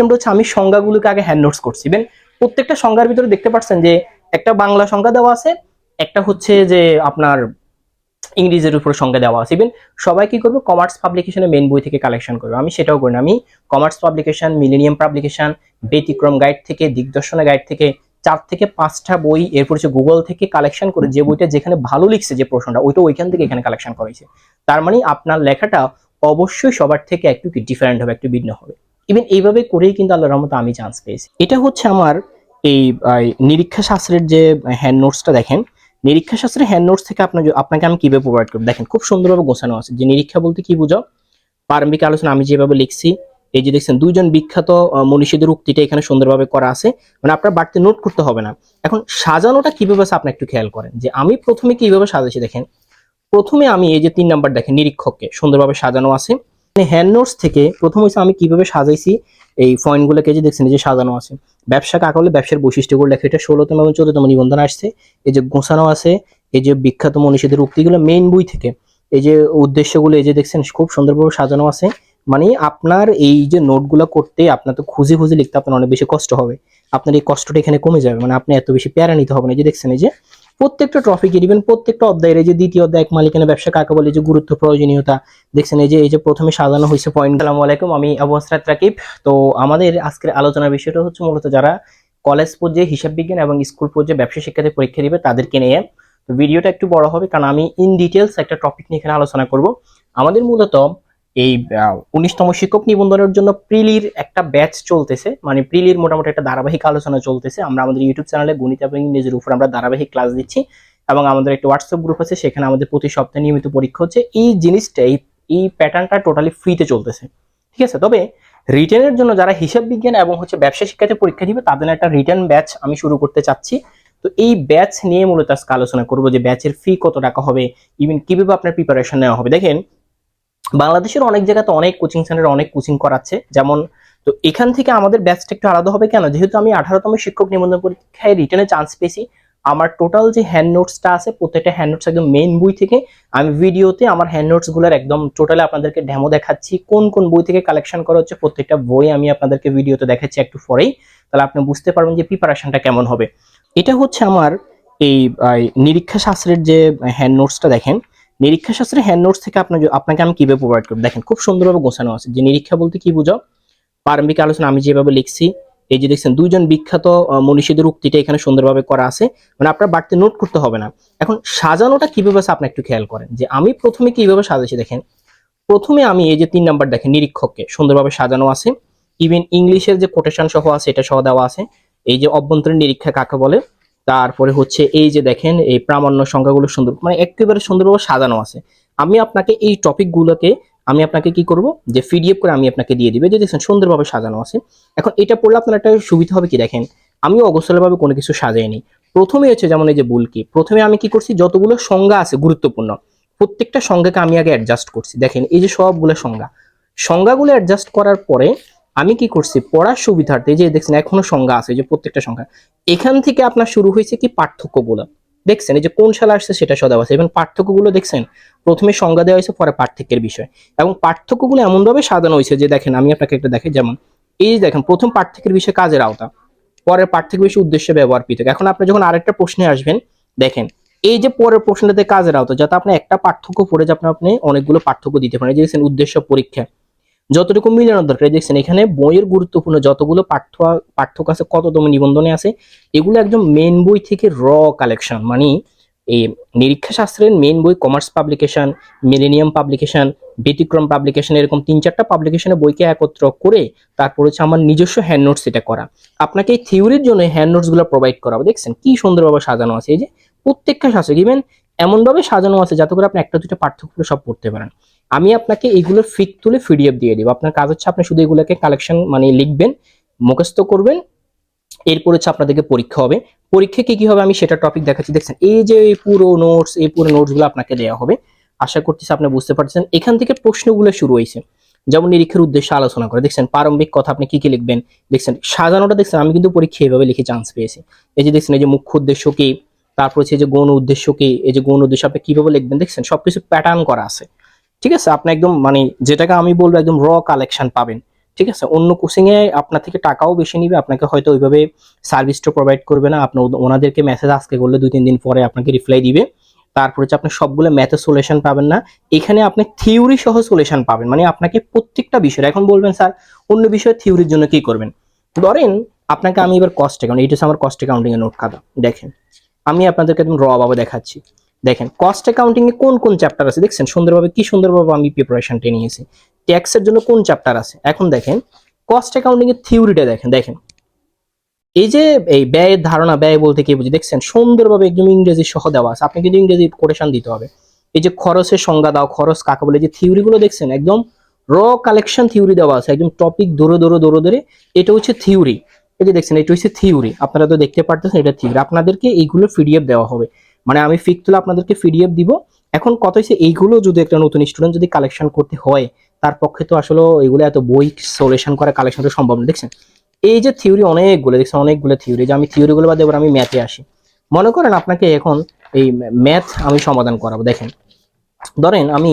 সিস্টেমটা হচ্ছে আমি সংজ্ঞাগুলোকে আগে হ্যান্ড নোটস করছি। ইভেন প্রত্যেকটা সংজ্ঞার ভিতরে দেখতে পাচ্ছেন যে একটা বাংলা সংজ্ঞা দেওয়া আছে, একটা হচ্ছে যে আপনার ইংরেজির উপর সংজ্ঞা দেওয়া আছে। ইভেন সবাই কি করবে? কমার্স পাবলিকেশনের মেন বই থেকে কালেকশন করবে। আমি সেটাও করি না। আমি commerce publication millennium publication Byatikram guide থেকে দিগদর্শনা গাইড থেকে, চার থেকে পাঁচটা বই, এরপর হচ্ছে গুগল থেকে কালেকশন করে যে বইটা যেখানে ভালো লিখছে যে প্রশ্নটা, ওইটা ওইখান থেকে এখানে কালেকশন করেছে তার মানে আপনার লেখাটা অবশ্যই সবার থেকে একটু কি ডিফারেন্ট হবে, একটু ভিন্ন হবে। ইভেন এইভাবে করেই কিন্তু আল্লাহর রহমতে আমি চান্স পেয়েছি। এটা হচ্ছে আমার এই নিরীক্ষা শাস্ত্রের যে হ্যান্ড নোটসটা দেখেন নিরীক্ষা শাস্ত্রের হ্যান্ড নোটস থেকে আপনাকে আপনাকে আমি কীভাবে প্রোভাইড করব? দেখেন, খুব সুন্দরভাবে গোছানো আছে। যে নিরীক্ষা বলতে কি বুঝো? প্রারম্ভিক আলোচনা আমি যেভাবে লিখছি, এই যে দেখছেন, দুইজন বিখ্যাত মনীষীদের উক্তিটা এখানে সুন্দরভাবে করা আছে। মানে আপনার বাড়িতে নোট করতে হবে না। এখন সাজানোটা কীভাবে আছে আপনি একটু খেয়াল করেন। যে আমি প্রথমে কীভাবে সাজাইছি দেখেন, প্রথমে আমি এই যে তিন নাম্বার দেখেন, নিরীক্ষককে সুন্দরভাবে সাজানো আছে। হ্যান্ড নোটস থেকে প্রথম হয়েছে আমি কীভাবে সাজাইছি, এই পয়েন্টগুলোকে যে দেখছেন যে সাজানো আছে। ব্যবসা কাকে বলে? ব্যবসার বৈশিষ্ট্যগুলো লেখা, এটা ষোলোতম এবং চোদ্দতম নিবন্ধন আসছে। এই যে গোছানো আছে, এই যে বিখ্যাত মনীষীদের উক্তিগুলো মেইন বই থেকে। এই যে উদ্দেশ্যগুলো, এই যে দেখছেন, খুব সুন্দরভাবে সাজানো আছে। মানে আপনার এই যে নোটগুলো করতে আপনার তো খুঁজে খুঁজে লিখতে আপনার অনেক বেশি কষ্ট হবে। আপনার এই কষ্টটা এখানে কমে যাবে মানে আপনি এত বেশি প্যারা নিতে হবে না। যে দেখছেন, এই যে প্রত্যেকটা ট্রফিক ইভেন প্রত্যেকটা অধ্যায়ের এই যে দ্বিতীয় অধ্যায়, এক মালিকানা ব্যবসা কাকে বলে যে গুরুত্ব, প্রয়োজনীয়তা, দেখছেন এই যে এই যে প্রথমে সাজানো হয়েছে পয়েন্ট আসসালামু আলাইকুম, আমি আবু রাকিব। তো আমাদের আজকের আলোচনার বিষয়টা হচ্ছে মূলত যারা কলেজ পর্যায়ে হিসাব বিজ্ঞান এবং স্কুল পর্যায়ে ব্যবসা শিক্ষাতে পরীক্ষা দিবে, তাদেরকে নিয়ে। তো ভিডিওটা একটু বড় হবে, কারণ আমি ইন ডিটেলস একটা টপিক নিয়ে এখানে আলোচনা করব। আমাদের মূলত এই উনিশতম শিক্ষক নিবন্ধনের জন্য প্রিলির একটা ব্যাচ চলতেছে। মানে প্রিলির মোটামুটি একটা ধারাবাহিক আলোচনা চলতেছে। আমরা আমাদের ইউটিউব চ্যানেলে গণিত এবং ইংরেজির উপর আমরা ধারাবাহিক ক্লাস দিচ্ছি এবং আমাদের একটা হোয়াটসঅ্যাপ গ্রুপ আছে, সেখানে আমাদের প্রতি সপ্তাহে নিয়মিত পরীক্ষা হচ্ছে। এই জিনিসটা, এই এই প্যাটার্নটা টোটালি ফ্রিতে চলতেছে। ঠিক আছে? তবে রিটার্নের জন্য যারা হিসাব বিজ্ঞান এবং হচ্ছে ব্যবসা শিক্ষাতে পরীক্ষা দিবে, তাদের একটা রিটার্ন ব্যাচ আমি শুরু করতে চাচ্ছি। তো এই ব্যাচ নিয়ে মূলত আজকে আলোচনা করব যে ব্যাচের ফি কত টাকা হবে ইভেন কীভাবে আপনার প্রিপারেশন নেওয়া হবে। দেখেন বাংলাদেশের অনেক জায়গাতে অনেক কোচিং সেন্টার অনেক কোচিং করাচ্ছে। যেমন, তো এখান থেকে আমাদের ব্যাচটা একটু আলাদা হবে কেন? যেহেতু আমি আঠারোতম শিক্ষক নিবন্ধন পরীক্ষায় রিটার্নে চান্স পেয়েছি। আমার টোটাল যে হ্যান্ড নোটসটা আছে, প্রত্যেকটা হ্যান্ড নোটস একদম মেইন বই থেকে আমি ভিডিওতে আমার হ্যান্ড নোটসগুলোর একদম টোটালি আপনাদেরকে ডেমো দেখাচ্ছি। কোন কোন বই থেকে কালেকশন করা হচ্ছে, প্রত্যেকটা বই আমি আপনাদেরকে ভিডিওতে দেখাচ্ছি একটু পরেই। তাহলে আপনি বুঝতে পারবেন যে প্রিপারেশনটা কেমন হবে। এটা হচ্ছে আমার এই নিরীক্ষা শাস্ত্রের যে হ্যান্ড নোটসটা দেখেন নিরীক্ষা শাস্ত্রের হ্যান্ড নোটস থেকে আপনাকে আপনাকে আমি কীভাবে প্রোভাইড করব? দেখেন, খুব সুন্দরভাবে গোছানো আছে। যে নিরীক্ষা বলতে কি বুঝো? প্রারম্ভিক আলোচনা আমি যেভাবে লিখছি, এই যে দেখছেন, দুইজন বিখ্যাত মনীষীদের উক্তিটা এখানে সুন্দরভাবে করা আছে। মানে আপনার বাড়িতে নোট করতে হবে না। এখন সাজানোটা কীভাবে আছে আপনি একটু খেয়াল করেন। যে আমি প্রথমে কীভাবে সাজাইছি, দেখেন। প্রথমে আমি এই যে তিন নাম্বার দেখেন, নিরীক্ষককে সুন্দরভাবে সাজানো আছে। ইভেন ইংলিশের যে কোটেশন সহ আছে, এটা সহ দেওয়া আছে। এই যে অভ্যন্তরীণ নিরীক্ষা কাকে বলে? তারপরে হচ্ছে এই যে দেখেন, এই প্রামাণ্য সংখ্যাগুলো সুন্দর মানে একেবারে সুন্দরভাবে সাজানো আছে। আমি আপনাকে এই টপিকগুলোকে আমি আপনাকে কি করব? যে পিডিএফ করে আমি আপনাকে দিয়ে দিবে। যে দেখছেন সুন্দরভাবে সাজানো আছে। এখন এটা পড়লে আপনার একটা সুবিধা হবে কি দেখেন, আমি অগোছালোভাবে কোনো কিছু সাজাইনি। প্রথমে হচ্ছে যেমন এই যে বুলকি প্রথমে আমি কি করছি, যতগুলো সংজ্ঞা আছে গুরুত্বপূর্ণ, প্রত্যেকটা সংজ্ঞাকে আমি আগে অ্যাডজাস্ট করছি। দেখেন, এই যে সবগুলো সংজ্ঞা সংজ্ঞাগুলো অ্যাডজাস্ট করার পরে আমি কি করছি? পড়ার সুবিধার্থে যে দেখছেন, এখনও সংজ্ঞা আছে যে প্রত্যেকটা সংখ্যা। এখান থেকে আপনার শুরু হয়েছে কি পার্থক্যগুলো? দেখছেন, এই যে কোন সালে আসছে সেটা সদা আছে। এবং পার্থক্যগুলো দেখছেন, প্রথমে সংজ্ঞা দেওয়া হয়েছে, পরে পার্থক্যের বিষয়। এবং পার্থক্যগুলো এমনভাবে সাজানো হয়েছে যে দেখেন, আমি আপনাকে একটা দেখে যেমন, এই যে দেখেন, প্রথম পার্থক্যের বিষয় কাজের আওতা, পরের পার্থক্য বিষয় উদ্দেশ্য, ব্যবহার, পৃথক। এখন আপনি যখন আরেকটা প্রশ্নে আসবেন, দেখেন, এই যে পরের প্রশ্নটাতে কাজের আওতা, যাতে আপনি একটা পার্থক্য পড়ে, যাতে আপনি অনেকগুলো পার্থক্য দিতে পারেন। এই যে উদ্দেশ্য, পরীক্ষা। যতটুকু মিলানোর দরকার দেখছেন এখানে বইয়ের গুরুত্বপূর্ণ যতগুলো পাঠ্য, পাঠ্যক আছে, কততম নিবন্ধনে আছে, এগুলো একদম মেন বই থেকে র কালেকশন মানে এই নিরীক্ষা শাস্ত্রের মেন বই commerce publication millennium publication Byatikram publication এরকম তিন চারটা পাবলিকেশনের বইকে একত্র করে তারপর হচ্ছে আমার নিজস্ব হ্যান্ড নোটস এটা করা। আপনাকে এই থিওরির জন্য হ্যান্ড নোটসগুলো প্রোভাইড করা দেখছেন কি সুন্দরভাবে সাজানো আছে, এই যে প্রত্যেকটা শাস্ত্র ইভেন এমনভাবে সাজানো আছে যাতে করে আপনি একটা দুটো পার্থক্য সব পড়তে পারেন। আমি আপনাকে এইগুলোর ফিক তুলে পিডিএফ দিয়ে দিব। আপনার কাজ হচ্ছে আপনি শুধু এগুলোকে কালেকশন মানে লিখবেন, মুখস্থ করবেন, এরপর হচ্ছে আপনাদেরকে পরীক্ষা হবে। পরীক্ষা কি কি হবে আমি সেটা টপিক দেখাচ্ছি। দেখছেন, এই যে এই পুরো নোটস এই পুরো নোটসগুলো আপনাকে দেওয়া হবে। আশা করতেছি আপনি বুঝতে পারছেন। এখান থেকে প্রশ্নগুলো শুরু হয়েছে। যেমন নিরীক্ষার উদ্দেশ্যে আলোচনা করে। দেখছেন, প্রারম্ভিক কথা আপনি কি কি লিখবেন? দেখছেন, সাজানোটা দেখছেন, আমি কিন্তু পরীক্ষা এভাবে লিখে চান্স পেয়েছি। এই যে দেখছেন, এই যে মুখ্য উদ্দেশ্য কি? তারপর হচ্ছে যে গৌণ উদ্দেশ্য কি? এই যে গৌণ উদ্দেশ্য আপনি কীভাবে লিখবেন? দেখছেন, সবকিছু প্যাটার্ন করা আছে। ঠিক আছে? আপনি একদম মানে যেটাকে আমি বলব একদম র কালেকশন পাবেন। ঠিক আছে? অন্য কোচিং এ আপনার থেকে টাকাও বেশি নিবে। আপনাকে হয়তো ওইভাবে সার্ভিসটা প্রোভাইড করবে না। আপনার ওনাদেরকে মেসেজ আজকে করলে দুই, তিন দিন পরে আপনাকে রিপ্লাই দিবে। তারপর হচ্ছে আপনি সবগুলো ম্যাথে সলিউশন পাবেন না। এখানে আপনি থিওরি সহ সলিউশন পাবেন। মানে আপনাকে প্রত্যেকটা বিষয় এখন বলবেন স্যার অন্য বিষয়ে থিওরির জন্য কি করবেন? ধরেন, আপনাকে আমি এবার কস্ট অ্যাকাউন্ট এইটা আমার কস্ট অ্যাকাউন্টিং এর নোট খাতা। দেখেন, আমি আপনাদেরকে একদম র ভাবে দেখাচ্ছি। দেখেন কস্ট অ্যাকাউন্টিং এ কোন কোন চ্যাপ্টার আছে? দেখছেন, সুন্দরভাবে কি সুন্দরভাবে আমি প্রিপারেশনটা নিয়েছি। ট্যাক্সের জন্য কোন চ্যাপ্টার আছে? এখন দেখেন কস্ট অ্যাকাউন্টিং এর থিওরিটা দেখেন দেখেন। এই যে, এই ব্যয়ের ধারণা, ব্যয় বলতে কি বুঝি? দেখছেন, সুন্দরভাবে একদম ইংরেজি সহ দেওয়া আছে। আপনি কিন্তু ইংরেজি কোটেশন দিতে হবে। এই যে খরচের সংজ্ঞা দাও, খরচ কাকে বলে? যে থিওরি গুলো দেখছেন, একদম র কালেকশন থিওরি দেওয়া আছে। একদম টপিক দৌড়ে দৌড়ে দৌড়ে দৌড়ে এটা হচ্ছে থিওরি এই যে দেখছেন, এটা হচ্ছে থিওরি আপনারা তো দেখতে পারতেছেন, এটা থিওরি আপনাদেরকে এইগুলো পিডিএফ দেওয়া হবে। মানে আমি ফিক তুলে আপনাদেরকে পিডিএফ দিব। এখন কত হয়েছে এইগুলো যদি একটা নতুন স্টুডেন্ট যদি কালেকশন করতে হয়, তার পক্ষে তো আসলে এগুলো এত বই সলিউশন করা কালেকশন তো সম্ভব না, দেখছেন? এই যে থিওরি অনেকগুলো, দেখছেন অনেকগুলো থিওরি যে আমি থিওরিগুলো বাদে এবার আমি ম্যাথে আসি। মনে করেন আপনাকে এখন এই ম্যাথ আমি সমাধান করাবো, দেখেন। ধরেন আমি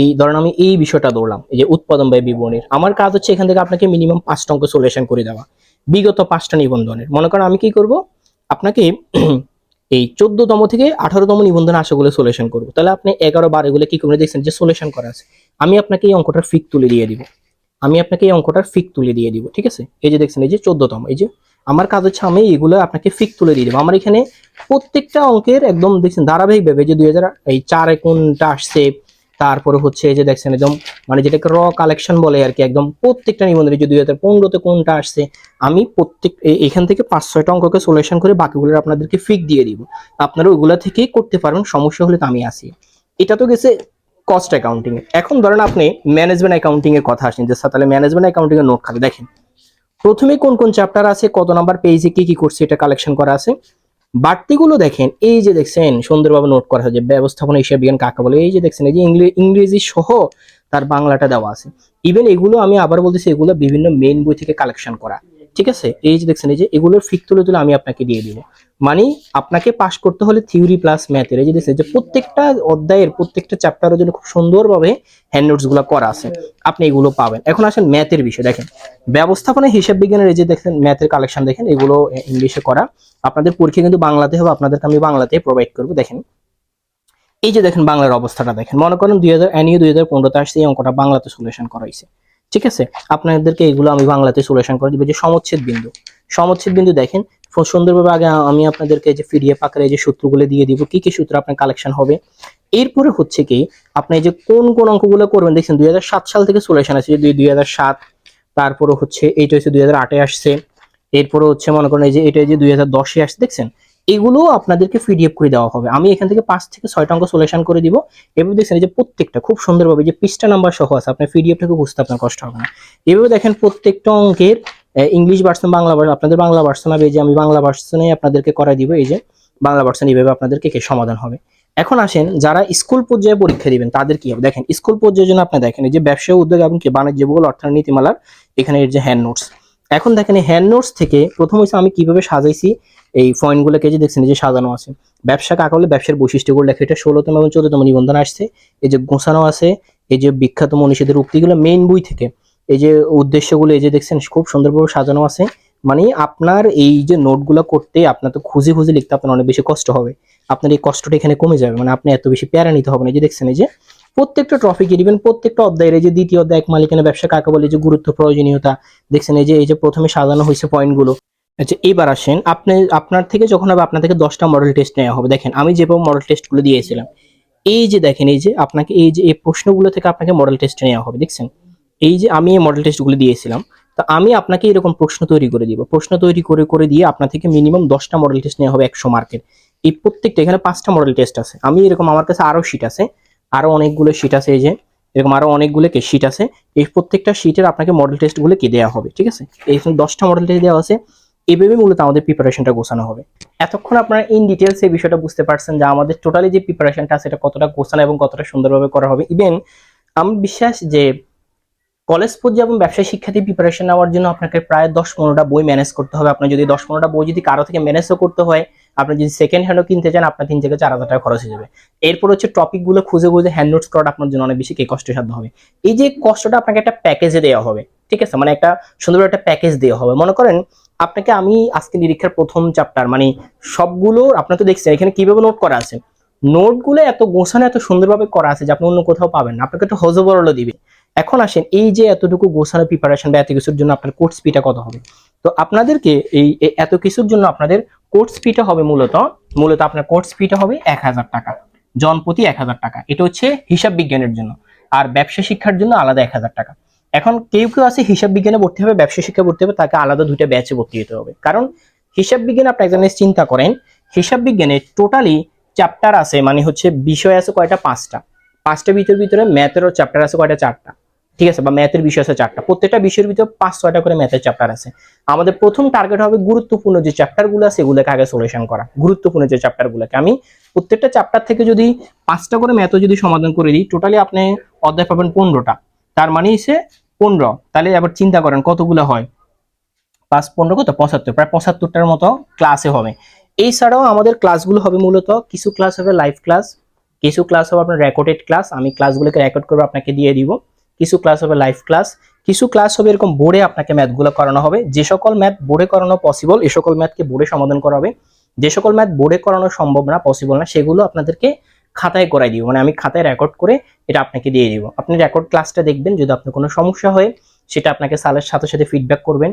এই, ধরেন আমি এই বিষয়টা দৌড়লাম এই যে উৎপাদন ব্যয় বিবরণীর। আমার কাজ হচ্ছে এখান থেকে আপনাকে মিনিমাম পাঁচটা অঙ্ক সলিউশন করে দেওয়া। বিগত পাঁচটা নিবন্ধনের। মনে করেন আমি কি করব? আপনাকে এই চোদ্দতম থেকে আঠারোতম নিবন্ধন আশাগুলো সলিউশন করব। তাহলে আপনি এগারো বার এগুলো কি করে দেখছেন যে সলিউশন করা আছে? আমি আপনাকে এই অঙ্কটার ফিক তুলে দিয়ে দিব। আমি আপনাকে এই অঙ্কটার ফিক তুলে দিয়ে দিব, ঠিক আছে? এই যে দেখছেন, এই যে চোদ্দতম, এই যে আমার কাজ হচ্ছে আমি এগুলো আপনাকে ফিক তুলে দিয়ে দেবো। আমার এখানে প্রত্যেকটা অঙ্কের একদম দেখছেন ধারাবাহিকভাবে যে দুই হাজার, এই চার কোনটা আসছে তারপরে হচ্ছে এই যে দেখছেন একদম মানে যেটাকে র কালেকশন বলে আর কি একদম প্রত্যেকটা নিবন্ধনে যে দুই হাজার পনেরোতে কোনটা আসছে, আমি প্রত্যেক এখান থেকে পাঁচ ছয়টা অঙ্ককে সলিউশন করে বাকিগুলো আপনাদেরকে ফিক দিয়ে দিব। আপনারা ওইগুলা থেকেই করতে পারবেন সমস্যা হলে তো আমি আসি এটা তো গেছে কস্ট অ্যাকাউন্টিং এখন ধরেন আপনি ম্যানেজমেন্ট অ্যাকাউন্টিং এর কথা আসেন, যে তাহলে ম্যানেজমেন্ট অ্যাকাউন্টিং এর নোট খাবে। দেখেন, প্রথমে কোন কোন চ্যাপ্টার আছে, কত নাম্বার পেজে কি কি করছে, এটা কালেকশন করা আছে। বাড়তিগুলো দেখেন, এই যে দেখছেন, সুন্দরভাবে নোট করা হয়েছে ব্যবস্থাপনা হিসেবে বিজ্ঞান কাকা বলে, এই যে দেখছেন, এই যে ইংরে- ইংরেজি সহ তার বাংলাটা দেওয়া আছে। ইভেন এগুলো আমি আবার বলতেছি, এগুলো বিভিন্ন মেইন বই থেকে কালেকশন করা। ঠিক আছে? এই যে দেখছেন, এই যে এগুলোর ফিক তুলে তুলে আমি আপনাকে দিয়ে দিব। মানে আপনাকে পাস করতে হলে থিওরি প্লাস ম্যাথের এই যে দেখছেন, যে প্রত্যেকটা অধ্যায়ের, প্রত্যেকটা চ্যাপ্টারের জন্য খুব সুন্দরভাবে হ্যান্ড নোটসগুলো করা আছে। আপনি এগুলো পাবেন। এখন আসেন ম্যাথের বিষয়, দেখেন। ব্যবস্থাপনা হিসাব বিজ্ঞানের এই যে দেখেন ম্যাথের কালেকশন দেখেন, এগুলো ইংলিশে করা। আপনাদের পরীক্ষা কিন্তু বাংলাতে হবে, আপনাদেরকে আমি বাংলাতে প্রোভাইড করব, দেখেন। এই যে দেখেন বাংলার অবস্থাটা দেখেন, মনে করেন দুই হাজার এনিও দুই হাজার পনেরোতে আসছে, এই অঙ্কটা বাংলাতে সলিউশন করা হয়েছে। ঠিক আছে? আপনাদেরকে এগুলো আমি বাংলাতে সলিউশন করে দিব যে সমচ্ছেদ বিন্দু। সমচ্ছেদ বিন্দু দেখেন সুন্দরভাবে আগে আমি আপনাদেরকে যে আকারে এই যে সূত্রগুলো দিয়ে দিব, কি কি সূত্র আপনার কালেকশন হবে। এরপরে হচ্ছে কি, আপনি যে কোন কোন অঙ্কগুলো করবেন, দেখছেন দুই হাজার সাত সাল থেকে সলিউশন আছে, দুই দুই তারপরে হচ্ছে এইটা হচ্ছে দুই আসছে, এরপরে হচ্ছে মনে করেন এই যে এটা যে দুই হাজার দশে আসছে, দেখছেন? এগুলো আপনাদেরকে পিডিএফ করে দেওয়া হবে। আমি এখান থেকে পাঁচ থেকে ছয়টা অঙ্ক সলিউশন করে দিব। এভাবে দেখছেন যে প্রত্যেকটা, খুব সুন্দরভাবে যে পৃষ্ঠা নাম্বার সহ আছে, আপনার পিডিএফটাকে বুঝতে আপনার কষ্ট হবে না। এভাবে দেখেন প্রত্যেকটা অঙ্কের ইংলিশ ভার্সন বাংলা ভার্সন আপনাদের বাংলা ভার্সন হবে যে আমি বাংলা ভার্সনে আপনাদেরকে করাই দিব এই যে বাংলা ভার্সন এইভাবে আপনাদেরকে কে সমাধান হবে। এখন আসেন যারা স্কুল পর্যায়ে পরীক্ষা দিবেন, তাদের কি হবে? দেখেন স্কুল পর্যায়ের জন্য আপনি দেখেন এই যে ব্যবসা উদ্যোগ এবং কি বাণিজ্য ভূগোল, অর্থনীতি নীতিমালার এখানে এর যে হ্যান্ড নোটস এখন দেখেন হ্যান্ড নোটস থেকে প্রথম হচ্ছে আমি কীভাবে সাজাইছি, এই পয়েন্টগুলোকে যে দেখছেন যে সাজানো আছে। ব্যবসা কাকে বলে? ব্যবসার বৈশিষ্ট্যগুলো লেখা এটা ষোলোতম এবং চোদ্দতম নিবন্ধন আসছে। এই যে গোছানো আছে, এই যে বিখ্যাত মনীষীদের উক্তিগুলো মেইন বই থেকে। এই যে উদ্দেশ্যগুলো এই যে দেখছেন, খুব সুন্দরভাবে সাজানো আছে। মানে আপনার এই যে নোটগুলো করতে আপনার তো খুঁজে খুঁজে লিখতে আপনার অনেক বেশি কষ্ট হবে। আপনার এই কষ্টটা এখানে কমে যাবে মানে আপনি এত বেশি প্যারা নিতে হবে না। যে দেখছেন, এই যে প্রত্যেকটা ট্রফিকে দিবেন প্রত্যেকটা অধ্যায়ের এই যে দ্বিতীয় অধ্যায়, এক মালিকানা ব্যবসা কাকে বলে, যে গুরুত্ব, প্রয়োজনীয়তা, দেখছেন এই যে এই যে প্রথমে সাজানো হয়েছে পয়েন্টগুলো আচ্ছা এবার আসেন, আপনি, আপনার থেকে যখন হবে আপনার থেকে দশটা মডেল টেস্ট নেওয়া হবে, দেখেন, আমি যেভাবে মডেল টেস্টগুলো দিয়েছিলাম, এই যে দেখেন, এই যে আপনাকে, এই যে, এই প্রশ্নগুলো থেকে আপনাকে মডেল টেস্ট নেওয়া হবে, দেখছেন? এই যে আমি এই মডেল টেস্টগুলো দিয়েছিলাম, তো আমি আপনাকে এরকম প্রশ্ন তৈরি করে দিব, প্রশ্ন তৈরি করে করে দিয়ে আপনার থেকে মিনিমাম দশটা মডেল টেস্ট নেওয়া হবে একশো মার্কের এই প্রত্যেকটা এখানে পাঁচটা মডেল টেস্ট আছে, আমি এরকম আমার কাছে আরও শিট আছে আরও অনেকগুলো শিট আছে এই যে, এরকম আরও অনেকগুলো কে শিট আছে। এই প্রত্যেকটা শিটের আপনাকে মডেল টেস্টগুলো কি দেওয়া হবে, ঠিক আছে? এই দশটা মডেল টেস্ট দেওয়া আছে এইভাবে মূলত আমাদের প্রিপারেশনটা গোছানো হবে। এতক্ষণ আপনারা ইন ডিটেলস এই বিষয়টা বুঝতে পারছেন যে আমাদের টোটালি যে প্রিপারেশনটা আছে, এটা কতটা গোছানো এবং কতটা সুন্দরভাবে করা হবে। ইভেন আমি বিশ্বাস যে কলেজ পর্যায়ে এবং ব্যবসায় শিক্ষার্থী প্রিপারেশন নেওয়ার জন্য আপনাকে প্রায় দশ পনেরোটা বই ম্যানেজ করতে হবে। আপনার যদি দশ পনেরোটা বই যদি কারও থেকে ম্যানেজও করতে হয়, আপনি যদি সেকেন্ড হ্যান্ডও কিনতে চান, আপনার তিন থেকে চার হাজার টাকা খরচ হয়ে যাবে। এরপর হচ্ছে টপিকগুলো খুঁজে খুঁজে হ্যান্ড নোটস করাটা আপনার জন্য অনেক বেশি কে কষ্টসাধ্য হবে। এই যে কষ্টটা আপনাকে একটা প্যাকেজে দেওয়া হবে, ঠিক আছে? মানে একটা সুন্দর একটা প্যাকেজ দেওয়া হবে। মনে করেন, আপনাকে আমি আজকে নিরীক্ষার প্রথম চ্যাপ্টার মানে সবগুলো আপনার তো দেখছেন, এখানে কীভাবে নোট করা আছে? নোটগুলো এত গোছানো, এত সুন্দরভাবে করা আছে যে আপনি অন্য কোথাও পাবেন না। আপনাকে একটা হজবরল দিবে। এখন আসেন, এই যে এতটুকু গোছানো প্রিপারেশন বা এত কিছুর জন্য আপনার কোর্স ফিটা কত হবে? তো আপনাদেরকে এই এত কিছুর জন্য আপনাদের কোর্স ফিটা হবে মূলত মূলত আপনার কোর্স ফিটা হবে এক হাজার টাকা। জনপ্রতি এক হাজার টাকা। এটা হচ্ছে হিসাব বিজ্ঞানের জন্য। আর ব্যবসা শিক্ষার জন্য আলাদা এক হাজার টাকা। এখন কেউ কেউ আছে হিসাব বিজ্ঞানে ভর্তি হবে, ব্যবসা শিক্ষা ভর্তি হবে, তাকে আলাদা দুইটা ব্যাচে ভর্তি হতে হবে। কারণ হিসাব বিজ্ঞান, আপনি একজন চিন্তা করেন, হিসাব বিজ্ঞানে টোটালি চ্যাপ্টার আছে মানে হচ্ছে বিষয় আছে কয়টা? পাঁচটা। পাঁচটা ভিতর ভিতরে ম্যাথেরও চ্যাপ্টার আছে কয়টা? চারটা। ঠিক আছে? বা ম্যাথের বিষয় আছে চারটা। প্রত্যেকটা বিষয়ের ভিতরে পাঁচ, ছয়টা করে ম্যাথের চ্যাপ্টার আছে। আমাদের প্রথম টার্গেট হবে গুরুত্বপূর্ণ যে চ্যাপ্টারগুলো আছে, এগুলোকে আগে সলিউশন করা। গুরুত্বপূর্ণ যে চ্যাপ্টারগুলোকে আমি প্রত্যেকটা চ্যাপ্টার থেকে যদি পাঁচটা করে ম্যাথও যদি সমাধান করে দিই টোটালি আপনি অধ্যায় পাবেন পনেরোটা। তার মানে হচ্ছে পনেরো। তাহলে আবার চিন্তা করেন কতগুলো হয়? পাঁচ, পনেরো কত? পঁচাত্তর। প্রায় পঁচাত্তরটার মতো ক্লাসে হবে। এছাড়াও আমাদের ক্লাসগুলো হবে মূলত কিছু ক্লাস হবে লাইভ ক্লাস কিছু ক্লাস হবে আপনার রেকর্ডেড ক্লাস আমি ক্লাসগুলোকে রেকর্ড করে আপনাকে দিয়ে দিব। কিছু ক্লাস হবে লাইভ ক্লাস কিছু ক্লাস হবে এরকম বোর্ডে আপনাকে ম্যাথগুলো করানো হবে। যে সকল ম্যাথ বোর্ডে করানো পসিবল এ সকল ম্যাথকে বোর্ডে সমাধান করা হবে। যে সকল ম্যাথ বোর্ডে করানো সম্ভব না পসিবল না, সেগুলো আপনাদেরকে খাতায় করাই দিব। মানে আমি খাতায় রেকর্ড করে এটা আপনাকে দিয়ে দিব। আপনি রেকর্ড ক্লাসটা দেখবেন, যদি আপনার কোনো সমস্যা হয়, সেটা আপনাকে স্যারের সাথে সাথে ফিডব্যাক করবেন।